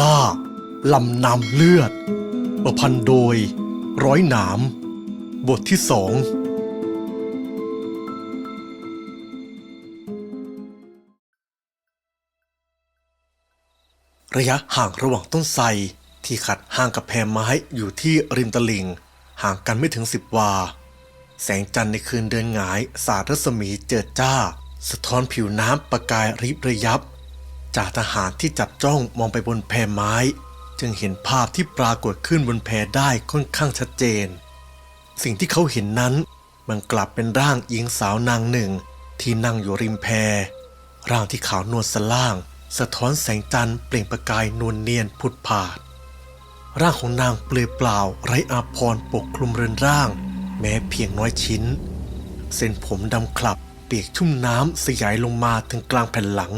ล่า ลำนำเลือด ประพันธ์โดย ร้อยหนาม บทที่สองระยะห่างระหว่างต้นไทรที่ขัดห่างกับแพรไม้อยู่ที่ริมตลิ่ง ห่างกันไม่ถึงสิบวา แสงจันทร์ในคืนเดือนหงาย สาดรัศมีเจิดจ้า สะท้อนผิวน้ำประกายริบระยับ จากทหารที่จับจ้องมองไปบนแพไม้ จึงเห็นภาพที่ปรากฏขึ้นบนแพได้ค่อนข้างชัดเจน สิ่งที่เขาเห็นนั้นมันกลับเป็นร่างหญิงสาวนางหนึ่ง ที่นั่งอยู่ริมแพ ร่างที่ขาวนวลสล่าง สะท้อนแสงจันทร์เปล่งประกายนวลเนียนผุดผาด ร่างของนางเปลือยเปล่าไร้อาภรปกคลุมเรือนร่าง แม้เพียงน้อยชิ้น เส้นผมดำคลับเปียกชุ่มน้ำสยายลงมาถึงกลางแผ่นหลัง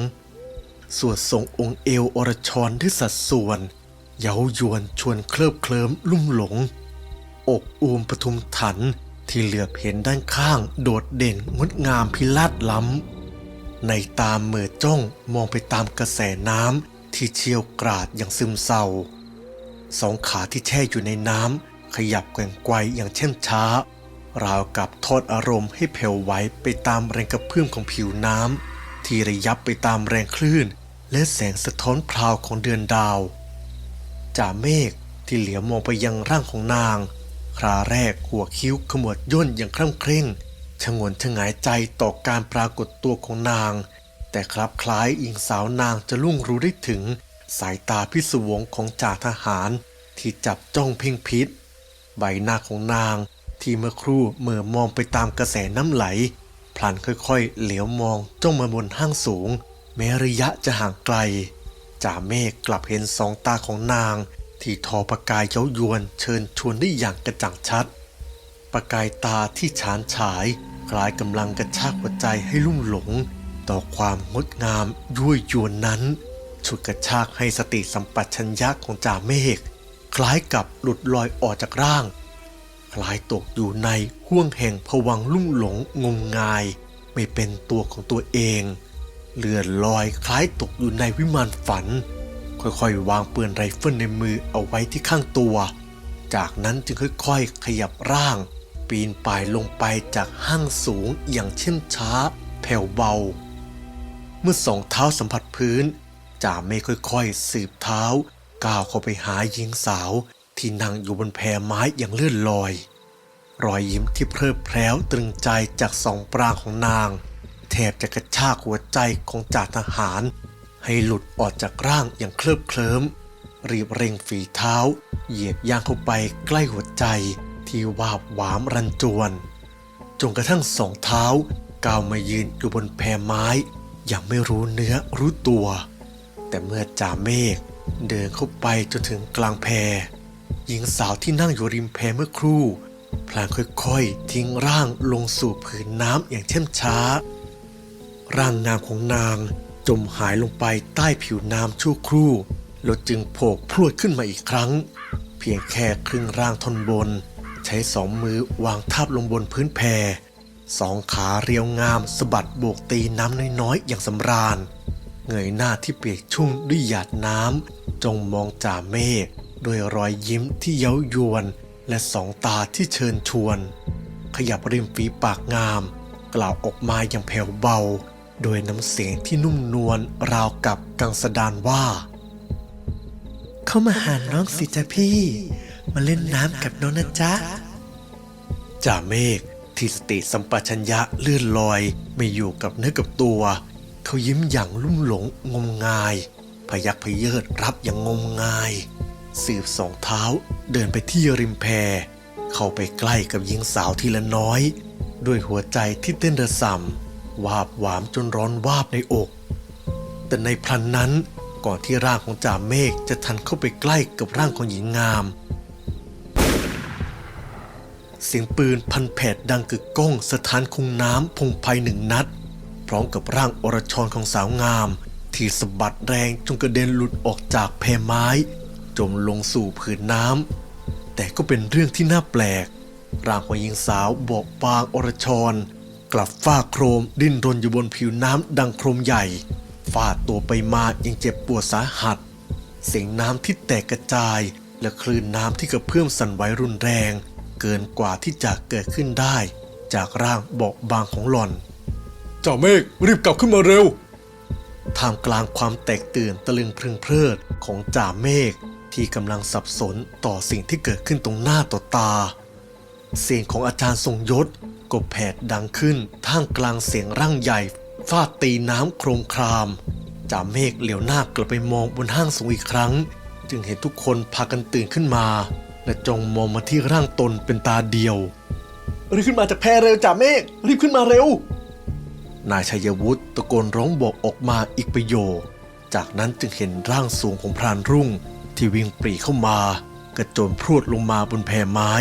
สวดทรงองค์เอวอรชรด้วยสัดส่วน เย้ายวนชวนเคลิบเคลิ้มลุ่มหลง อกอูมปทุมถันที่เหลือบเห็นด้านข้างโดดเด่นงดงามพิลาดล้ำ ในตามเมือจ้องมองไปตามกระแสน้ำที่เชี่ยวกราดอย่างซึมเศร้า สองขาที่แช่อยู่ในน้ำขยับแกว่งไกวอย่างเช่นช้า ราวกับทอดอารมณ์ให้แผ่วไหวไปตามแรงกระเพื่อมของผิวน้ำที่ระยับไปตามแรงคลื่น และแสงสะท้อนพราวของเดือนดาวจ่าเมฆที่เหลียวมองไปยังร่างของนาง คราแรกหัวคิ้วขมวดย่นอย่างคร่ำเคร่งชงนชงายใจต่อการปรากฏตัวของนาง แต่คลับคล้ายอิงสาวนางจะลุ่งรู้ได้ถึง สายตาพิศวงของจ่าทหาร ที่จับจ้องเพ่งพิษ ใบหน้าของนางที่เมื่อครู่เมื่อมองไปตามกระแสน้ำไหลพลันค่อยๆ เหลียวมองจ้องมาบนห้างสูง แม้ระยะจะห่างไกลจ่าเมฆกลับเห็นสองตาของนาง ที่ทอประกายเย้ายวนเชิญชวนได้อย่างกระจ่างชัด ประกายตาที่ฉานฉาย คล้ายกำลังกระชากหัวใจให้ลุ่มหลง ต่อความงดงามยั่วยวนนั้นฉุดกระชากให้สติสัมปชัญญะของจ่าเมฆคล้ายกับหลุดลอยออกจากร่าง คล้ายตกอยู่ในห่วงแห่งผวังลุ่มหลงงมงาย ไม่เป็นตัวของตัวเอง เลื่อนลอยคล้ายตกอยู่ในวิมานฝัน ค่อยๆ วางปืนไรเฟิลในมือเอาไว้ที่ข้างตัว จากนั้นจึงค่อยๆ ขยับร่าง ปีนป่ายลงไปจากห้างสูงอย่างเช่มช้า แผ่วเบา เมื่อสองเท้าสัมผัสพื้นจ่าไม่ค่อยๆ สืบเท้า ก้าวเข้าไปหาหญิงสาว ที่นั่งอยู่บนแพไม้อย่างเลื่อนลอย รอยยิ้มที่เพลิดเพล้วตรึงใจจากสองปรางของนาง แทบจะกระชากหัวใจของจ่าทหาร ให้หลุดออกจากร่างอย่างเคลิบเคลิ้ม รีบเร่งฝีเท้า เหยียบย่างเข้าไปใกล้หัวใจที่วาบหวามรันจวนจนกระทั่งสองเท้าก้าวมายืนอยู่บนแพไม้อย่างไม่รู้เนื้อรู้ตัว แต่เมื่อจ่าเมฆเดินเข้าไปจนถึงกลางแพหญิงสาวที่นั่งอยู่ริมแพเมื่อครู่พลางค่อยๆ ทิ้งร่างลงสู่ผืนน้ำอย่างเช่มช้า ร่างงามของนาง จมหายลงไปใต้ผิวน้ำชั่วครู่แล้วจึงโผล่พรวดขึ้นมาอีกครั้ง เพียงแค่ครึ่งร่างท่อนบน ใช้สองมือวางทับลงบนพื้นแพสองขาเรียวงามสะบัดโบกตีน้ำน้อยๆอย่างสำราญ เงยหน้าที่เปียกชุ่มด้วยหยาดน้ำจงมองจ่าเมฆด้วยรอยยิ้มที่เย้ายวน และสองตาที่เชิญชวน ขยับริมฝีปากงาม กล่าวออกมาอย่างแผ่วเบา โดยน้ำเสียงที่นุ่มนวลราวกับกังสดานว่า เข้ามาหาน้องสิจ้ะพี่ มาเล่นน้ำกับน้องนะจ๊ะจ่าเมฆที่สติสัมปชัญญะเลื่อนลอยไม่อยู่กับเนื้อกับตัว เขายิ้มอย่างลุ่มหลงงมงาย พยักพเยิดรับอย่างงมงาย สืบสองเท้าเดินไปที่ริมแพ เข้าไปใกล้กับหญิงสาวทีละน้อย ด้วยหัวใจที่เต้นระส่ำ วาบหวามจนร้อนวาบในอก แต่ในพลันนั้นก่อนที่ร่างของจ่าเมฆจะทันเข้าไปใกล้กับร่างของหญิงงาม เสียงปืนพันแผดดังกึกก้องสถานคงน้ำพงไพหนึ่งนัด พร้อมกับร่างอรชรของสาวงาม ที่สะบัดแรงจนกระเด็นหลุดออกจากแพไม้ จมลงสู่ผืนน้ำแต่ก็เป็นเรื่องที่น่าแปลก ร่างของหญิงสาวบอบบางอรชร กลับฟาดโครมดิ้นรนอยู่บนผิวน้ำดังโครมใหญ่ฟาดตัวไปมายังเจ็บปวดสาหัส เสียงน้ำที่แตกกระจาย และคลื่นน้ำที่กระเพื่อมสั่นไหวรุนแรง เกินกว่าที่จะเกิดขึ้นได้ จากร่างเบาบางของหล่อน เจ้าเมฆรีบกลับขึ้นมาเร็วท่ามกลางความแตกตื่นตะลึงพรึงเพลิดของจ่าเมฆที่กำลังสับสนต่อสิ่งที่เกิดขึ้นตรงหน้าต่อตา เสียงของอาจารย์ทรงยศ ก็แผดดังขึ้น ท่ามกลางเสียงร่างใหญ่ฟาดตีน้ำโครมครามจ่าเมฆเหลียวหน้ากลับไปมองบนห้างสูงอีกครั้ง จึงเห็นทุกคนพากันตื่นขึ้นมา และจ้องมองมาที่ร่างตนเป็นตาเดียวรีบขึ้นมาจากแพเร็วจ่าเมฆรีบขึ้นมาเร็วนายชัยวุฒิตะโกนร้องบอกออกมาอีกประโยค จากนั้นจึงเห็นร่างสูงของพรานรุ่ง ที่วิ่งปรีเข้ามากระโจนพรวดลงมาบนแพไม้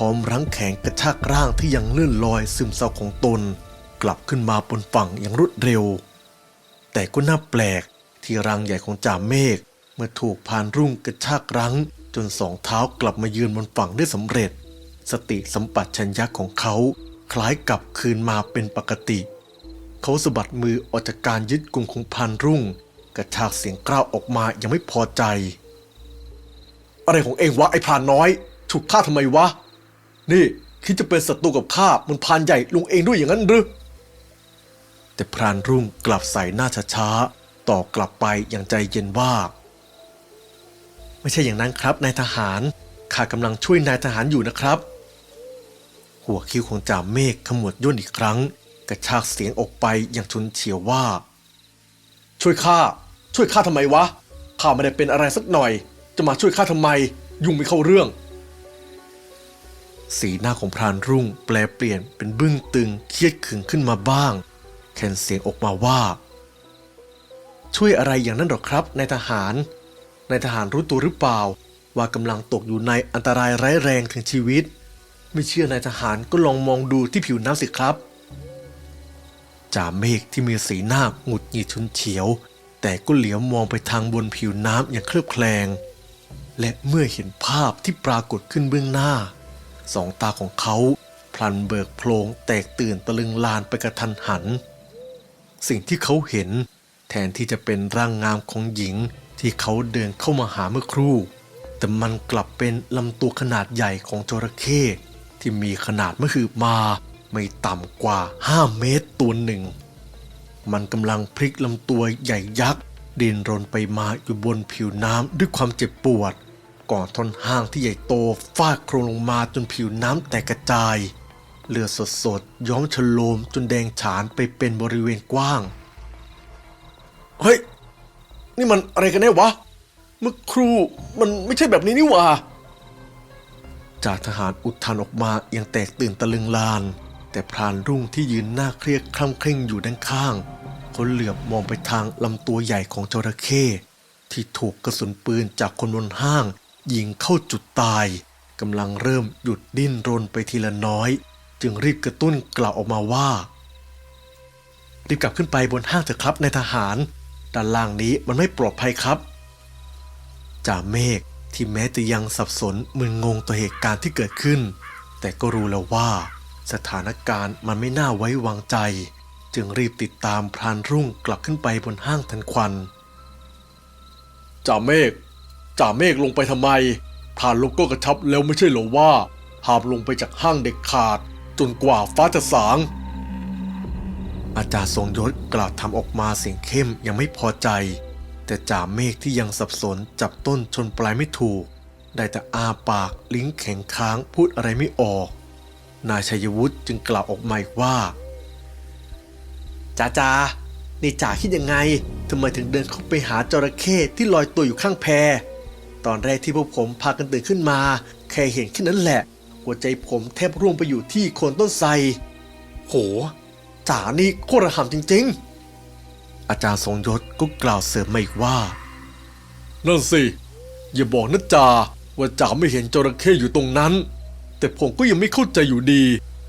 พร้อมรั้งแขนกระชากร่างที่ยังเลื่อนลอยซึมเศร้าของตน กลับขึ้นมาบนฝั่งอย่างรวดเร็ว แต่ก็น่าแปลกที่ร่างใหญ่ของจ่าเมฆเมื่อถูกพานรุ่งกระชากรั้ง จนสองเท้ากลับมายืนบนฝั่งได้สำเร็จ สติสัมปชัญญะของเขา คล้ายกลับคืนมาเป็นปกติ เขาสะบัดมือออกจากการยึดกลุ่มของพันรุ่ง กระชากเสียงกล้าวออกมายังไม่พอใจ อะไรของเองวะไอ้พรานน้อย ถูกฆ่าทำไมวะ นี่คิดจะเป็นศัตรูกับข้ามันพานใหญ่ลุงเองด้วยอย่างนั้นหรือ แต่พรานรุ่งกลับใส่หน้าช้าๆต่อกลับไปอย่างใจเย็นว่า ไม่ใช่อย่างนั้นครับนายทหารข้ากำลังช่วยนายทหารอยู่นะครับ หัวคิ้วของจ่าเมฆขมวดย่นอีกครั้ง กระชากเสียงออกไปอย่างชุนเฉียวว่า ช่วยข้าช่วยข้าทำไมวะข้าไม่ได้เป็นอะไรสักหน่อย จะมาช่วยข้าทำไม ยุ่งไม่เข้าเรื่อง สีหน้าของพรานรุ่งแปลเปลี่ยนเป็นบึ้งตึงเครียดขึงขึ้นมาบ้าง แคนเสียงออกมาว่า ช่วยอะไรอย่างนั้นหรอครับนายทหารนายทหารรู้ตัวหรือเปล่า ว่ากำลังตกอยู่ในอันตรายร้ายแรงถึงชีวิต ไม่เชื่อนายทหารก็ลองมองดูที่ผิวน้ำสิครับจ่าเมฆที่มีสีหน้าหงุดหงิดชุนเฉียว แต่ก็เหลียวมองไปทางบนผิวน้ำอย่างเคลือบแคลง และเมื่อเห็นภาพที่ปรากฏขึ้นเบื้องหน้า สองตาของเขาพลันเบิกโพลงแตกตื่นตะลึงลานไปกระทันหัน สิ่งที่เขาเห็น แทนที่จะเป็นร่างงามของหญิงที่เขาเดินเข้ามาหาเมื่อครู่ แต่มันกลับเป็นลำตัวขนาดใหญ่ของจระเข้ที่มีขนาดมหึมา ไม่ต่ำกว่า 5 เมตรตัวหนึ่ง มันกำลังพลิกลำตัวใหญ่ยักษ์ดินรนไปมาอยู่บนผิวน้ำด้วยความเจ็บปวด ก่อนทนห้างที่ใหญ่โตฟาดโครนลงมาจนผิวน้ำแตกกระจาย เลือดสดๆ ย้อมชโลมจนแดงฉานไปเป็นบริเวณกว้าง เฮ้ย นี่มันอะไรกันแน่วะ เมื่อครู่มันไม่ใช่แบบนี้นี่หว่าจ่าทหารอุทานออกมาอย่างแตกตื่นตะลึงลาน แต่พรานรุ่งที่ยืนหน้าเครียดคล่ำเคร่งอยู่ด้านข้างเขาเหลือบมองไปทางลำตัวใหญ่ของจระเข้ที่ถูกกระสุนปืนจากคนบนห้าง ยิงเข้าจุดตายกำลังเริ่มหยุดดิ้นรนไปทีละน้อย จึงรีบกระตุ้นกล่าวออกมาว่า รีบกลับขึ้นไปบนห้างเถอะครับในทหาร ด้านล่างนี้มันไม่ปลอดภัยครับจ่าเมฆที่แม้จะยังสับสนมึนงงต่อเหตุการณ์ที่เกิดขึ้น แต่ก็รู้แล้วว่า สถานการณ์มันไม่น่าไว้วางใจ จึงรีบติดตามพรานรุ่งกลับขึ้นไปบนห้างทันควันจ่าเมฆ จ่าเมฆลงไปทำไมผ่านลมก็กระชับแล้วไม่ใช่เหรอว่าห้ามลงไปจากห้างเด็กขาด จนกว่าฟ้าจะสาง อาจารย์ทรงยศกล่าวทำออกมาเสียงเข้มยังไม่พอใจ แต่จ่าเมฆที่ยังสับสนจับต้นชนปลายไม่ถูก ได้แต่อาปากลิ้นแข็งค้างพูดอะไรไม่ออก นายชัยวุฒิจึงกล่าวออกมาอีกว่าจ่าจ่านี่จ่าคิดยังไงทำไมถึงเดินเข้าไปหาจระเข้ที่ลอยตัวอยู่ข้างแพ ตอนแรกที่พวกผมพากันตื่นขึ้นมา แค่เห็นแค่นั้นแหละ หัวใจผมแทบร่วงไปอยู่ที่โคนต้นไทรโหจ่านี่โคตรห่ำจริง ๆ อาจารย์ทรงยศก็กล่าวเสริมมาอีกว่านั่นสิ อย่าบอกนะจ่าว่าจ่าไม่เห็นจระเข้อยู่ตรงนั้น แต่ผมก็ยังไม่เข้าใจอยู่ดี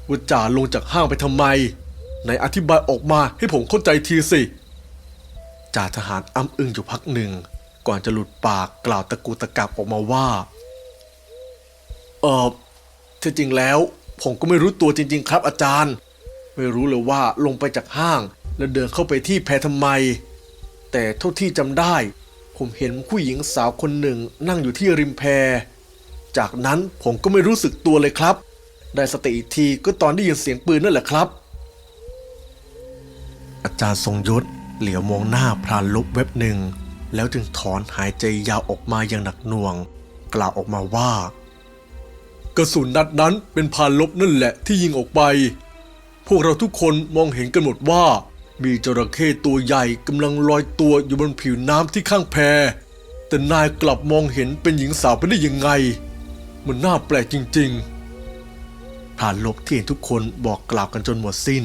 ว่าจ่าลงจากห้างไปทำไมไหนอธิบายออกมาให้ผมเข้าใจทีสิจ่าทหารอ้ำอึ้งอยู่พักหนึ่ง ก่อนจะหลุดปากกล่าวตะกูตะกักออกมาว่า เออที่จริงแล้ว ผมก็ไม่รู้ตัวจริง ๆ ครับอาจารย์ ไม่รู้เลยว่าลงไปจากห้าง แล้วเดินเข้าไปที่แพทำไม แต่เท่าที่จำได้ผผมเห็นผู้หญิงสาวคนหนึ่งนั่งอยู่ที่ริมแพจากนั้นผมก็ไม่รู้สึกตัวเลยครับ ได้สติอีกทีก็ตอนได้ยินเสียงปืนนั่นแหละครับ อาจารย์ทรงยศเหลียวมองหน้าพรานลบเว็บหนึ่ง แล้วจึงถอนหายใจยาวออกมาอย่างหนักหน่วง กล่าวออกมาว่า กระสุนนัดนั้นเป็นพานลบนั่นแหละที่ยิงออกไป พวกเราทุกคนมองเห็นกันหมดว่า มีจระเข้ตัวใหญ่กำลังลอยตัวอยู่บนผิวน้ำที่ข้างแพแต่นายกลับมองเห็นเป็นหญิงสาวไปได้ยังไง มันน่าแปลกจริงพรานลบที่เห็นทุกคนบอกกล่าวกันจนหมดสิ้น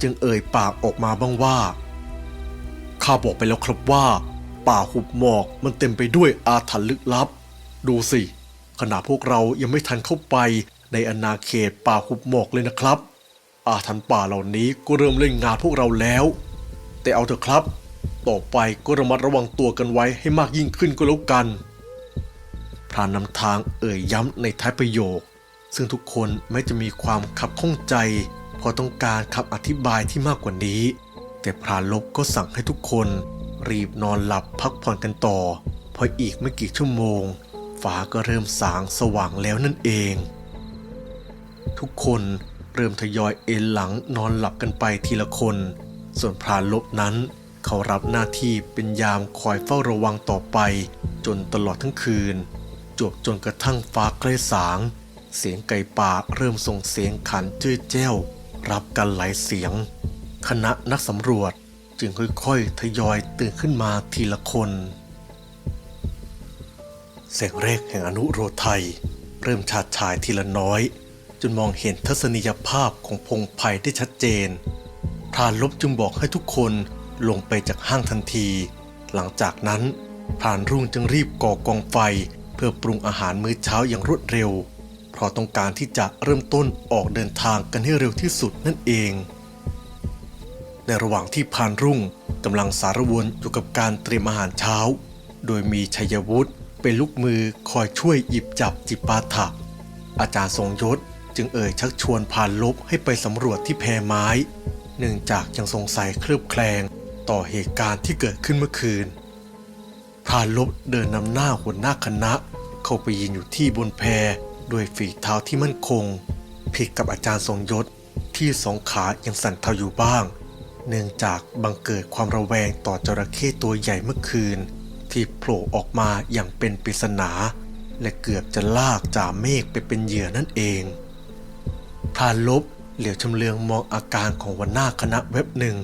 จึงเอ่ยปากออกมาบ้างว่า ข้าบอกไปแล้วครับว่า ป่าหุบหมอกมันเต็มไปด้วยอาถรรพ์ลึกลับ ดูสิ ขณะพวกเรายังไม่ทันเข้าไปในอาณาเขตป่าหุบหมอกเลยนะครับ อาถรรพ์ป่าเหล่านี้ก็เริ่มเล่นงานพวกเราแล้ว แต่เอาเถอะครับ ต่อไปก็ระมัดระวังตัวกันไว้ให้มากยิ่งขึ้นก็แล้วกัน พรานนำทางเอ่ยย้ำในท้ายประโยค ซึ่งทุกคนไม่จะมีความขับข้องใจพราะต้องการคำอธิบายที่มากกว่านี้ แต่พรานลบก็สั่งให้ทุกคน รีบนอนหลับพักผ่อนกันต่อ เพราะอีกไม่กี่ชั่วโมง ฟ้าก็เริ่มสางสว่างแล้วนั่นเอง ทุกคนเริ่มทยอยเอนหลังนอนหลับกันไปทีละคน ส่วนพรานลบนั้น เขารับหน้าที่เป็นยามคอยเฝ้าระวังต่อไป จนตลอดทั้งคืนจวบจนกระทั่งฟ้าใกล้สาง เสียงไก่ป่าเริ่มส่งเสียงขันเจ้ยแจ้วรับกันหลายเสียง คณะนักสำรวจ จึงค่อยๆ ทยอยตื่นขึ้นมาทีละคน แสงแรกแห่งอนุโรไทย เริ่มฉาดฉายทีละน้อย จนมองเห็นทัศนียภาพของพงไผ่ได้ชัดเจนพรานลบจึงบอกให้ทุกคนลงไปจากห้างทันที หลังจากนั้นพรานรุ่งจึงรีบก่อกองไฟ เพื่อปรุงอาหารมื้อเช้าอย่างรวดเร็ว เพราะต้องการที่จะเริ่มต้นออกเดินทางกันให้เร็วที่สุดนั่นเอง ในระหว่างที่พานรุ่งกำลังสารวนอยู่กับการเตรียมอาหารเช้า โดยมีชัยวุฒิเป็นลูกมือคอยช่วยหยิบจับจิปาถะอาจารย์ทรงยศจึงเอ่ยชักชวนพานลบให้ไปสำรวจที่แพไม้ เนื่องจากยังสงสัยเคลือบแคลงต่อเหตุการณ์ที่เกิดขึ้นเมื่อคืน พรานลบเดินนำหน้าหัวหน้าคณะ เข้าไปยืนอยู่ที่บนแพด้วยฝีเท้าที่มั่นคง ผิดกับอาจารย์ทรงยศที่สองขายังสั่นเทาอยู่บ้าง เนื่องจากบังเกิดความระแวงต่อจระเข้ตัวใหญ่เมื่อคืน ที่โผล่ออกมาอย่างเป็นปริศนา และเกือบจะลากจ่าเมฆไปเป็นเหยื่อนั่นเองพรานลบเหลียวชำเลืองมองอาการของหัวหน้าคณะเว็บหนึ่ง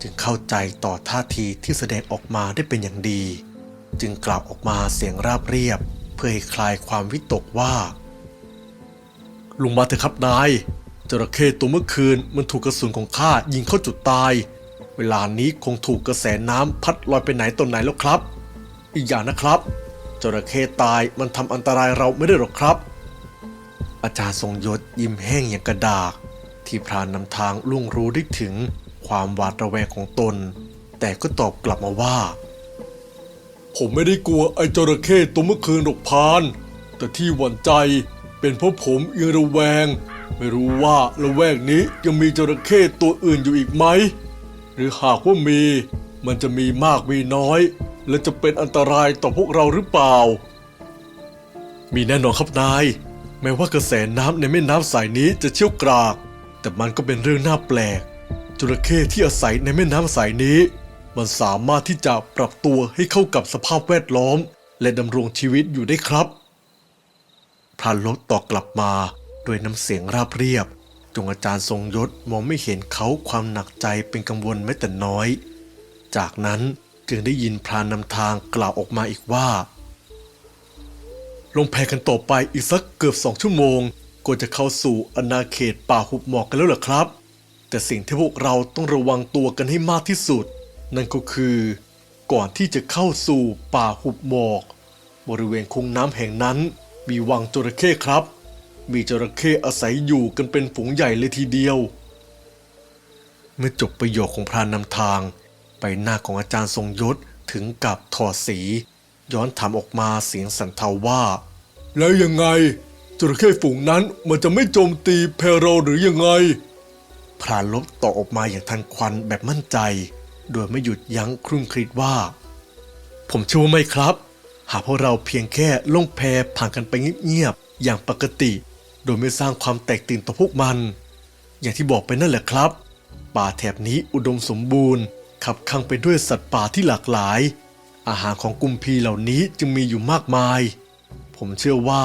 จึงเข้าใจต่อท่าทีที่แสดงออกมาได้เป็นอย่างดี จึงกล่าวออกมาเสียงราบเรียบ เพื่อให้คลายความวิตกว่า ลุงมาเถอะครับนาย จระเข้ตัวเมื่อคืนมันถูกกระสุนของข้ายิงเข้าจุดตาย เวลานี้คงถูกกระแสน้ำพัดลอยไปไหนตนไหนแล้วครับ อีกอย่างนะครับ จระเข้ตายมันทำอันตรายเราไม่ได้หรอกครับ อาจารย์ทรงยศยิ้มแห้งอย่างกระดาก ที่พรานนำทางล่วงรู้ได้ถึงความหวาดระแวงของตน แต่ก็ตอบกลับมาว่า ผมไม่ได้กลัวไอ้จระเข้ตัวเมื่อคืนหรอกพาน แต่ที่หวั่นใจเป็นเพราะผมยังระแวง ไม่รู้ว่าละแวกนี้ยังมีจระเข้ตัวอื่นอยู่อีกไหม หรือหากว่ามี มันจะมีมากมีน้อย และจะเป็นอันตรายต่อพวกเราหรือเปล่า มีแน่นอนครับนาย แม้ว่ากระแสน้ำในแม่น้ำสายนี้จะเชี่ยวกราก แต่มันก็เป็นเรื่องน่าแปลก จระเข้ที่อาศัยในแม่น้ำสายนี้ มันสามารถที่จะปรับตัวให้เข้ากับสภาพแวดล้อม และดำรงชีวิตอยู่ได้ครับพรานลบตอบกลับมา ด้วยน้ำเสียงราบเรียบ จงอาจารย์ทรงยศมองไม่เห็นเขาความหนักใจเป็นกังวลแม้แต่น้อย จากนั้นจึงได้ยินพรานนำทางกล่าวออกมาอีกว่า ลงแพกันต่อไปอีกสักเกือบสองชั่วโมง ก็จะเข้าสู่อาณาเขตป่าหุบหมอกกันแล้วเหรอครับ แต่สิ่งที่พวกเราต้องระวังตัวกันให้มากที่สุด นั่นก็คือ ก่อนที่จะเข้าสู่ป่าหุบหมอก บริเวณคุ้งน้ำแห่งนั้นมีวังจระเข้ครับ มีจระเข้อาศัยอยู่กันเป็นฝูงใหญ่เลยทีเดียว เมื่อจบประโยคของพรานนำทาง ใบหน้าของอาจารย์ทรงยศถึงกับถอดสี ย้อนถามออกมาเสียงสันเทาว่า แล้วยังไง จระเข้ฝูงนั้นมันจะไม่โจมตีเพโรหรือยังไง พรานลบต่อบออกมาอย่างทันควันแบบมั่นใจ โดยไม่หยุดยั้งครุ่นคิดว่าผผมเชื่อว่าไม่ครับ หากพวกเราเพียงแค่ล่องแพผ่านกันไปเงียบๆอย่างปกติ โดยไม่สร้างความแตกตื่นต่อพวกมัน อย่างที่บอกไปนั่นแหละครับ ป่าแถบนี้อุดมสมบูรณ์ขับข้างไปด้วยสัตว์ป่าที่หลากหลาย อาหารของกุมพีเหล่านี้จึงมีอยู่มากมาย ผมเชื่อว่า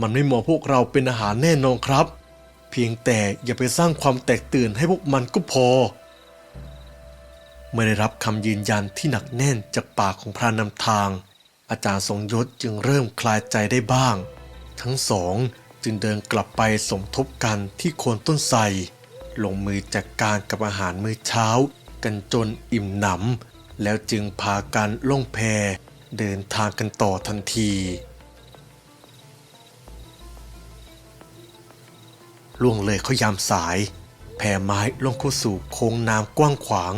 มันไม่เหมองพวกเราเป็นอาหารแน่นอนครับ เพียงแต่อย่าไปสร้างความแตกตื่นให้พวกมันก็พอเมื่อได้รับคำยืนยันที่หนักแน่นจากปากของพรานนำทาง อาจารย์ทรงยศจึงเริ่มคลายใจได้บ้าง ทั้งสอง จึงเดินกลับไปสมทบกันที่โคนต้นไทรลงมือจัดกการกับอาหารมื้อเช้า กันจนอิ่มหนำแล้วจึงพากันล่องแพเดินทางกันต่อทันทีล่วงเลยเขายามสาย แผ่ไม้ล่องเข้าสู่โค้งน้ำกว้างขวาง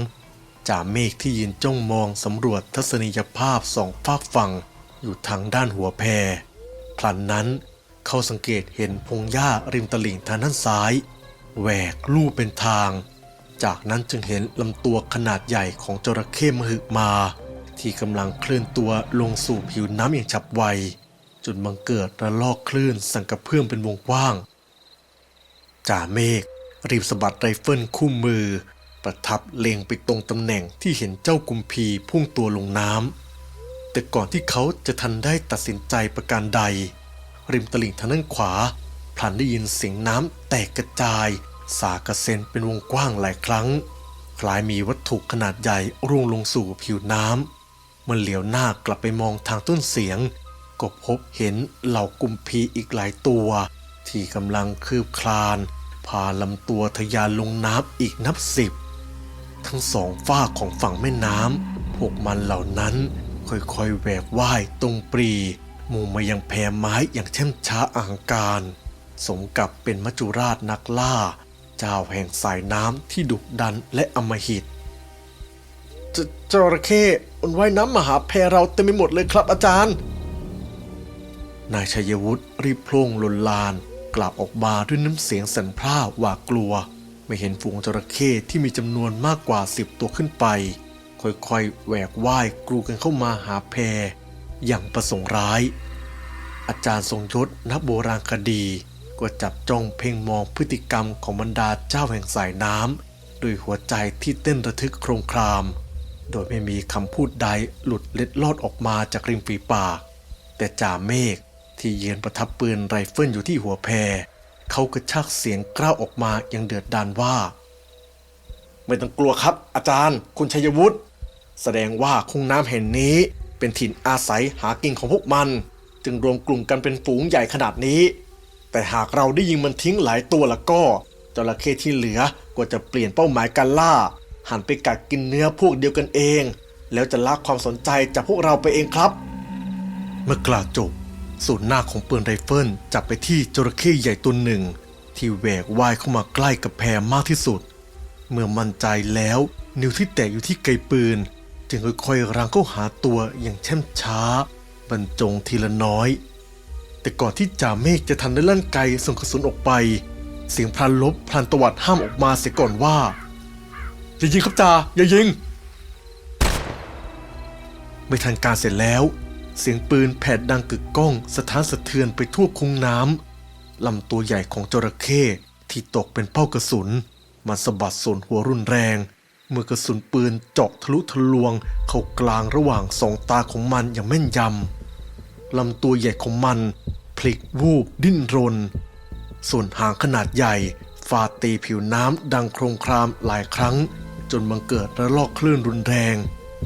จ่าเมฆที่ยืนจ้องมองสำรวจทัศนียภาพสองฝากฝั่งอยู่ทางด้านหัวแพพลันนั้น เขาสังเกตเห็นพงหญ้าริมตลิ่งทางด้านซ้าย แหวกลู่เป็นทาง จากนั้นจึงเห็นลำตัวขนาดใหญ่ของจระเข้มหึมา ที่กำลังเคลื่อนตัวลงสู่ผิวน้ำอย่างฉับไวจนบังเกิดระลอกคลื่นสั่งกระเพื่อมเป็นวงกว้างจ่าเมฆรีบสะบัดไรเฟิลคู่มือ ประทับเล็งไปตรงตำแหน่งที่เห็นเจ้ากุมพีพุ่งตัวลงน้ำแต่ก่อนที่เขาจะทันได้ตัดสินใจประการใด ริมตลิ่งทางด้านขวา พลันได้ยินเสียงน้ำแตกกระจาย สากระเซ็นเป็นวงกว้างหลายครั้ง คล้ายมีวัตถุขนาดใหญ่ร่วงลงสู่ผิวน้ำเมื่อเหลียวหน้ากลับไปมองทางต้นเสียง ก็พบเห็นเหล่ากุมพีอีกหลายตัว ที่กำลังคืบคลาน พาลำตัวทะยานลงน้ำอีกนับสิบ ทั้งสองฝ้าของฝั่งแม่น้ำพวกมันเหล่านั้นค่อยๆแหวกว่ายตรงปรี มุ่งมายังแพไม้อย่างเช่มช้าอหังการ สมกับเป็นมัจจุราชนักล่า เจ้าแห่งสายน้ำที่ดุดันและอำมหิตจจระเข้มันว่ายน้ำมาหาแพเราเต็มไปหมดเลยครับอาจารย์ นายชัยวุฒิรีบพลงลนลาน กลับออกมาด้วยน้ำเสียงสั่นพร่าหวาดกลัว ไม่เห็นฝูงจระเข้ที่มีจำนวนมากกว่าสิบตัวขึ้นไป ค่อยๆแหวกว่ายกรูกันเข้ามาหาแพร อย่างประสงค์ร้าย อาจารย์ทรงยศนักโบราณคดี ก็จับจ้องเพ่งมองพฤติกรรมของบรรดาเจ้าแห่งสายน้ำด้วยหัวใจที่เต้นระทึกโครงคราม โดยไม่มีคำพูดใดหลุดเล็ดลอดออกมาจากริมฝีปาก แต่จ่าเมฆที่ยืนประทับปืนไรเฟิลอยู่ที่หัวแพเขากระชากเสียงกล้าวออกมาอย่างเดือดดานว่า ไม่ต้องกลัวครับ อาจารย์ คุณชัยวุฒิแสดงว่าคุ้งน้ำแห่งนี้ เป็นถิ่นอาศัยหากินของพวกมัน จึงรวมกลุ่มกันเป็นฝูงใหญ่ขนาดนี้ แต่หากเราได้ยิงมันทิ้งหลายตัวแล้วก็จระเข้ที่เหลือก็จะเปลี่ยนเป้าหมายการล่า หันไปกัดกินเนื้อพวกเดียวกันเอง แล้วจะลักความสนใจจากพวกเราไปเองครับ เมื่อกล่าวจบศูนหน้าของปืนไรเฟิลจับไปที่จระเข้ใหญ่ตัวหนึ่ง ที่แหวกว่ายเข้ามาใกล้กับแพรมากที่สุด เมื่อมั่นใจแล้ว นิ้วที่แตะอยู่ที่ไกปืน จึงค่อยๆรังเข้าหาตัวอย่างเช่มช้า บรรจงทีละน้อย แต่ก่อนที่จ่าเมฆจะทันได้ลั่นไกส่งกระสุนออกไป เสียงพลันลบพลันตวัดห้ามออกมาเสียก่อนว่า อย่ายิงครับจ่าอย่ายิง ไม่ทันการเสร็จแล้ว เสียงปืนแผดดังกึกก้องสะท้านสะเทือนไปทั่วคุ้งน้ำลำตัวใหญ่ของจระเข้ที่ตกเป็นเป้ากระสุนมันสะบัดส่วนหัวรุนแรง เมื่อกระสุนปืนเจาะทะลุทะลวง เข้ากลางระหว่างสองตาของมันอย่างแม่นยำลำตัวใหญ่ของมัน พลิกวูบดิ้นรน ส่วนหางขนาดใหญ่ฟาดตีผิวน้ำดังโครงครามหลายครั้ง จนบังเกิดระลอกคลื่นรุนแรง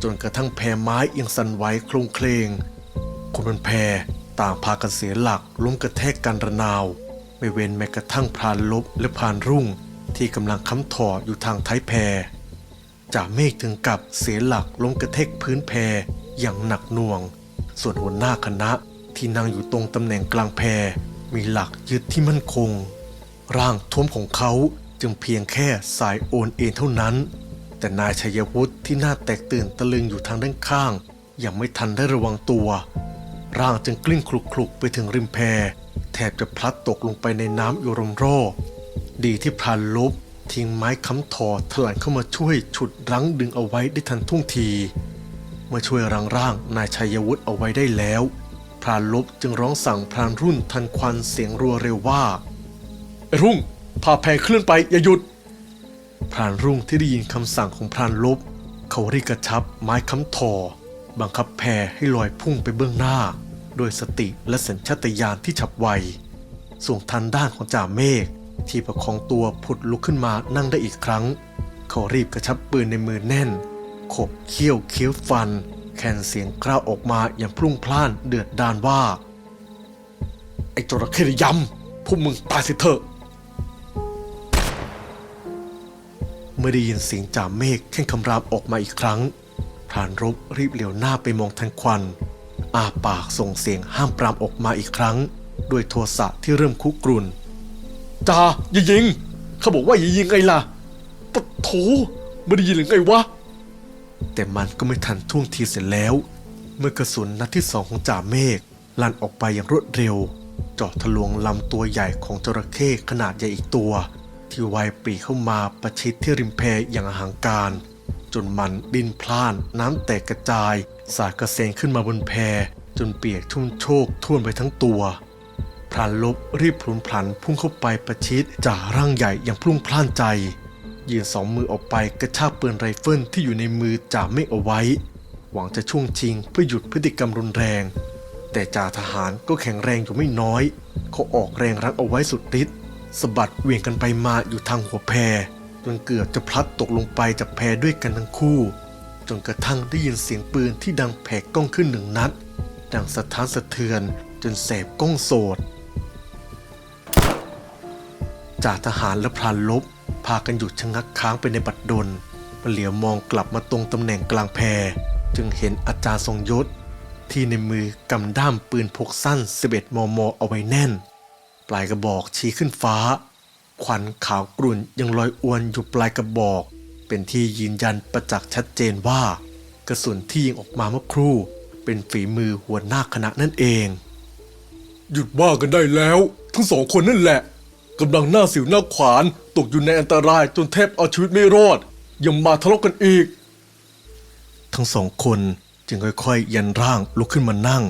จนกระทั่งแพไม้เอียงสั่นไหวโครงเคลงคนบนแพต่างพากันเสียหลักล้มกระแทกกันระนาว ไม่เว้นแม้กระทั่งพรานลบและพรานรุ่ง ที่กำลังค้ำถออยู่ทางท้ายแพ จ่าเมฆถึงกับเสียหลักล้มกระแทกพื้นแพอย่างหนักหน่วง ส่วนหัวหน้าคณะที่นั่งอยู่ตรงตำแหน่งกลางแพมีหลักยึดที่มั่นคง ร่างท้วมของเขาจึงเพียงแค่สายโอนเอ็นเท่านั้น แต่นายชัยวุฒิที่น่าแตกตื่นตะลึงอยู่ทางด้านข้าง ยังไม่ทันได้ระวังตัว ร่างจึงกลิ้งคลุกๆไปถึงริมแพแทบจะพลัดตกลงไปในน้ำอยู่รมโรอดีที่พรานลบ ทิ้งไม้ค้ำถอดถลันเข้ามาช่วยฉุดรั้งดึงเอาไว้ได้ทันท่วงทีเมื่อช่วยรังร่างนายชัยวุฒิเอาไว้ได้แล้ว พรานลบจึงร้องสั่งพรานรุ่นทันควันเสียงรัวเร็วว่าไอ้รุ่งพาแพเคลื่อนไปอย่าหยุด พรานรุ่งที่ได้ยินคำสั่งของพรานลบ เขารีบกระชับไม้ค้ำทอบังคับแพให้ลอยพุ่งไปเบื้องหน้าด้วยสติและสัญชาตญาณที่ฉับไว ส่วนทางด้านของจ่าเมฆ ที่ประคองตัวผุดลุกขึ้นมานั่งได้อีกครั้ง เขารีบกระชับปืนในมือแน่น ขบเขี้ยวเคี้ยวฟัน แคนเสียงกล้าวออกมาอย่างพลุ่งพล่านเดือดดานว่า ไอ้จระเข้ยำพวกมึงตายสิเถอะเมื่อได้ยินเสียงจ่าเมฆแข่งคำรามออกมาอีกครั้งพรานรบรีบเหลียวหน้าไปมองทันควัน อาปากส่งเสียงห้ามปรามออกมาอีกครั้ง ด้วยโทสะที่เริ่มคุกรุ่น จ่าอย่ายิง เขาบอกว่าอย่ายิงไงล่ะปะโถไม่ได้ยินหรือไงวะ แต่มันก็ไม่ทันท่วงทีเสร็จแล้ว เมื่อกระสุนนัดที่สองของจ่าเมฆลั่นออกไปอย่างรวดเร็วเจาะทะลวงลำตัวใหญ่ของจระเข้ขนาดใหญ่อีกตัว ที่ว่ายปรีเข้ามาประชิดที่ริมแพอย่างอหังการ จนมันดิ้นพล่านน้ำแตกกระจาย สาดกระเซ็นขึ้นมาบนแพจนเปียกชุ่มโชกท่วมไปทั้งตัว พรานลบรีบพลุนพลันพุ่งเข้าไปประชิดจ่าร่างใหญ่อย่างพลุ่งพล่านใจยืนสองมือออกไปกระชากปืนไรเฟิลที่อยู่ในมือจ่าเมฆเอาไว้ หวังจะช่วงชิงเพื่อหยุดพฤติกรรมรุนแรง แต่จ่าทหารก็แข็งแรงอยู่ไม่น้อย เขาออกแรงรัดเอาไว้สุดฤทธิ์สะบัดเวียงกันไปมาอยู่ทางหัวแพจนเกือบจะพลัดตกลงไปจากแพด้วยกันทั้งคู่ จนกระทั่งได้ยินเสียงปืนที่ดังแผกก้องขึ้นหนึ่งนัด ดังสะท้านสะเทือนจนแสบก้องโสด จ่าทหารและพรานลบ พากันหยุดชะงักค้างไปในบัดดลเหลียวมองกลับมาตรงตำแหน่งกลางแพจึงเห็นอาจารย์ทรงยศ ที่ในมือกำด้ามปืนพกสั้น 11 มม เอาไว้แน่น ปลายกระบอกชี้ขึ้นฟ้า ควันขาวกรุ่นยังลอยอวนอยู่ปลายกระบอก เป็นที่ยืนยันประจักษ์ชัดเจนว่า กระสุนที่ยิงออกมาเมื่อครู่ เป็นฝีมือหัวหน้าคณะนั่นเอง หยุดว่ากันได้แล้ว ทั้งสองคนนั่นแหละ กำลังหน้าสิวหน้าขวานตกอยู่ในอันตรายจนแทบเอาชีวิตไม่รอด ยังมาทะเลาะกันอีก ทั้งสองคนจึงค่อยๆ ยันร่างลุกขึ้นมานั่ง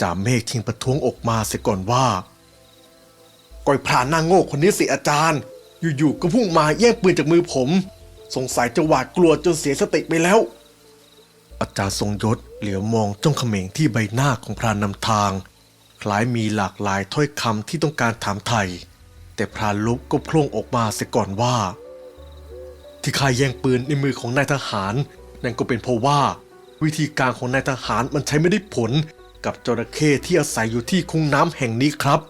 จ่าเมฆทิ้งประท้วงออกมาเสียก่อนว่าก้อยพรานหน้าโง่คนนี้สิอาจารย์ อยู่ๆก็พุ่งมาแย่งปืนจากมือผม สงสัยจะหวาดกลัวจนเสียสติไปแล้ว อาจารย์ทรงยศเหลียวมองจ้องเขม็งที่ใบหน้าของพรานนำทาง คล้ายมีหลากหลายถ้อยคำที่ต้องการถามไถ่ แต่พรานลุกก็โพล่งออกมาเสียก่อนว่า ที่ข้าแย่งปืนในมือของนายทหาร นั่นก็เป็นเพราะว่า วิธีการของนายทหารมันใช้ไม่ได้ผลกับจระเข้ที่อาศัยอยู่ที่คุ้งน้ำแห่งนี้ครับ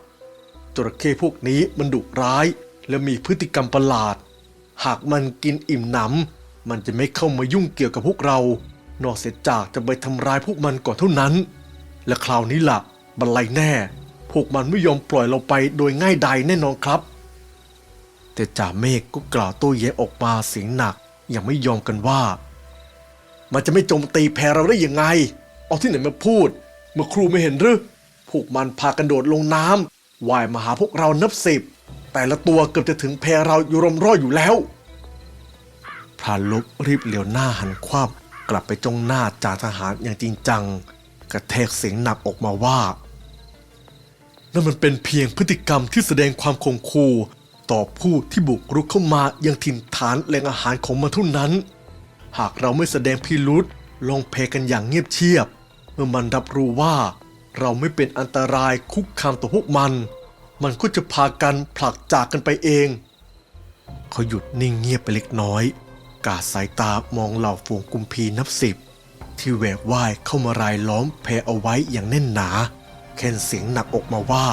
จระเข้พวกนี้มันดุร้าย และมีพฤติกรรมประหลาด หากมันกินอิ่มหนำมันจะไม่เข้ามายุ่งเกี่ยวกับพวกเรา นอกเสียจากจะไปทำร้ายพวกมันก่อนเท่านั้น และคราวนี้ล่ะบันไลแน่ พวกมันไม่ยอมปล่อยเราไปโดยง่ายดายแน่นอนครับ แต่จ่าเมฆก็กล่าวโต้แย้งออกมาเสียงหนักยังไม่ยอมกันว่า มันจะไม่โจมตีแพเราได้ยังไง เอาที่ไหนมาพูด เมื่อครูไม่เห็นหรือพวกมันพากันโดดลงน้ำว่ายมาหาพวกเรานับสิบ แต่ละตัวเกือบจะถึงแพเราอยู่รมร่อดอยู่แล้วพรานลบรีบเหลียวหน้าหันควับกลับไปจ้องหน้าจ่าทหารอย่างจริงจัง กระแทกเสียงหนักออกมาว่า นั่นมันเป็นเพียงพฤติกรรมที่แสดงความคงคูต่อผู้ที่บุกรุกเข้ามายังถิ่นฐานแหล่งอาหารของมันเท่านั้น หากเราไม่แสดงพิรุษลองเพกันอย่างเงียบเชียบ เมื่อมันรับรู้ว่า เราไม่เป็นอันตรายคุกคามต่อพวกมัน มันก็จะพากันผลักจากกันไปเอง เขาหยุดนิ่งเงียบไปเล็กน้อย กาดสายตามองเหล่าฝูงกุมพีนับสิบที่แหวกว่ายเข้ามารายล้อมแพเอาไว้อย่างแน่นหนา แค่นเสียงหนักอกมาว่า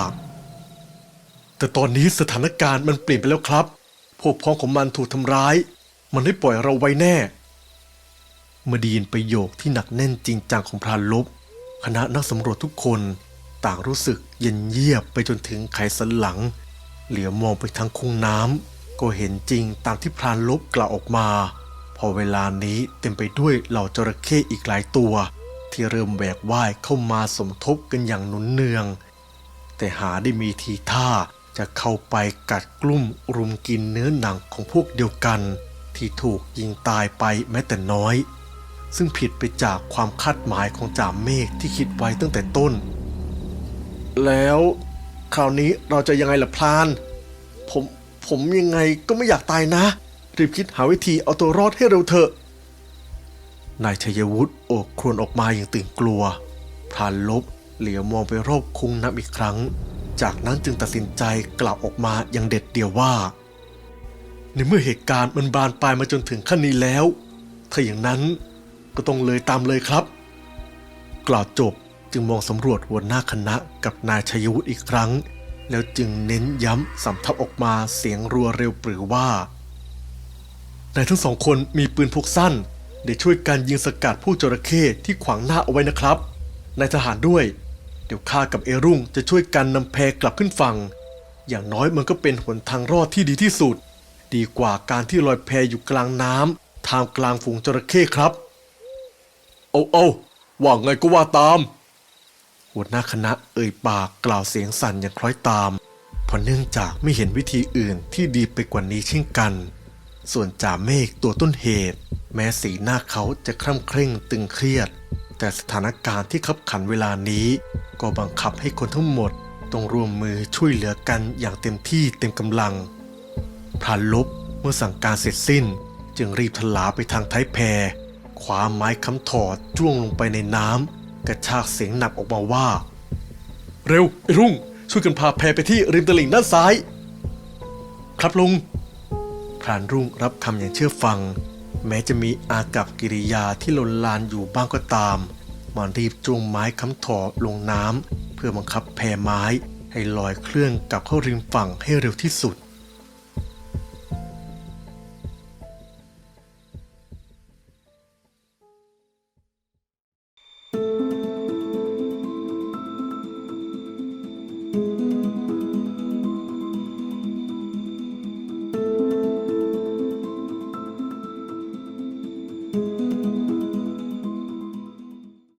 แต่ตอนนี้สถานการณ์มันเปลี่ยนไปแล้วครับ พวกพ้องของมันถูกทำร้าย มันไม่ปล่อยเราไว้แน่เมื่อไดียินประโยคที่หนักแน่นจริงจังของพรานลบ คณะนักสำรวจทุกคนต่างรู้สึกเย็นเยียบไปจนถึงไขสันหลัง เหลียวมองไปทางคุ้งน้ำก็เห็นจริงตามที่พรานลบกล่าวออกมา พอเวลานี้เต็มไปด้วยเหล่าจระเข้อีกหลายตัว ที่เริ่มแหวกว่ายเข้ามาสมทบกันอย่างหนุนเนือง แต่หาได้มีทีท่าจะเข้าไปกัดกลุ่มรุมกินเนื้อหนังของพวกเดียวกัน ที่ถูกยิงตายไปแม้แต่น้อย ซึ่งผิดไปจากความคาดหมายของจ่าเมฆที่คิดไว้ตั้งแต่ต้น แล้วคราวนี้เราจะยังไงล่ะพลาน ผมผมยังไงก็ไม่อยากตายนะ รีบคิดหาวิธีเอาตัวรอดให้เร็วเถอะ นายชัยวุฒิโอกครวญออกมาอย่างตื่นกลัวพรานลบเหลียวมองไปรอบคุ้งนับอีกครั้ง จากนั้นจึงตัดสินใจกล่าวออกมาอย่างเด็ดเดี่ยวว่า ในเมื่อเหตุการณ์มันบานปลายมาจนถึงขั้นนี้แล้ว ถ้าอย่างนั้นก็ต้องเลยตามเลยครับ กล่าวจบจึงมองสำรวจหัวหน้าคณะกับนายชัยวุฒิอีกครั้ง แล้วจึงเน้นย้ำสำทับออกมาเสียงรัวเร็วปรือว่านายทั้งสองคนมีปืนพกสั้น เดี๋ยวช่วยกันยิงสกัดผู้จระเข้ที่ขวางหน้าเอาไว้นะครับนายทหารด้วย เดี๋ยวข้ากับเอรุ่งจะช่วยกันนำแพกลับขึ้นฝั่ง อย่างน้อยมันก็เป็นหนทางรอดที่ดีที่สุด ดีกว่าการที่ลอยแพอยู่กลางน้ำท่ามกลางฝูงจระเข้ครับ เอาเอาว่าไงก็ว่าตาม หัวหน้าคณะเอ่ยปากกล่าวเสียงสั่นอย่างคล้อยตามเพราะเนื่องจากไม่เห็นวิธีอื่นที่ดีไปกว่านี้เช่นกัน ส่วนจ่าเมฆตัวต้นเหตุ แม้สีหน้าเขาจะคร่ำเคร่งตึงเครียด แต่สถานการณ์ที่ขับขันเวลานี้ ก็บังคับให้คนทั้งหมดต้องร่วมมือช่วยเหลือกันอย่างเต็มที่เต็มกำลังพรานลบเมื่อสั่งการเสร็จสิ้น จึงรีบทลาไปทางท้ายแพคว้าไม้ค้ำถอดจ้วงลงไปในน้ำกระชากเสียงหนักออกมาว่า เร็วไอ้รุ่ง ช่วยกันพาแพไปที่ริมตลิ่งด้านซ้าย ครับลุง รานรุ่งรับคำอย่างเชื่อฟัง แม้จะมีอากับกิริยาที่ลนลานอยู่บ้างก็ตามมันรีบจูงไม้ค้ำถอลงน้ำเพื่อบังคับแพไม้ให้ลอยเคลื่อนกลับเข้าริมฝั่งให้เร็วที่สุด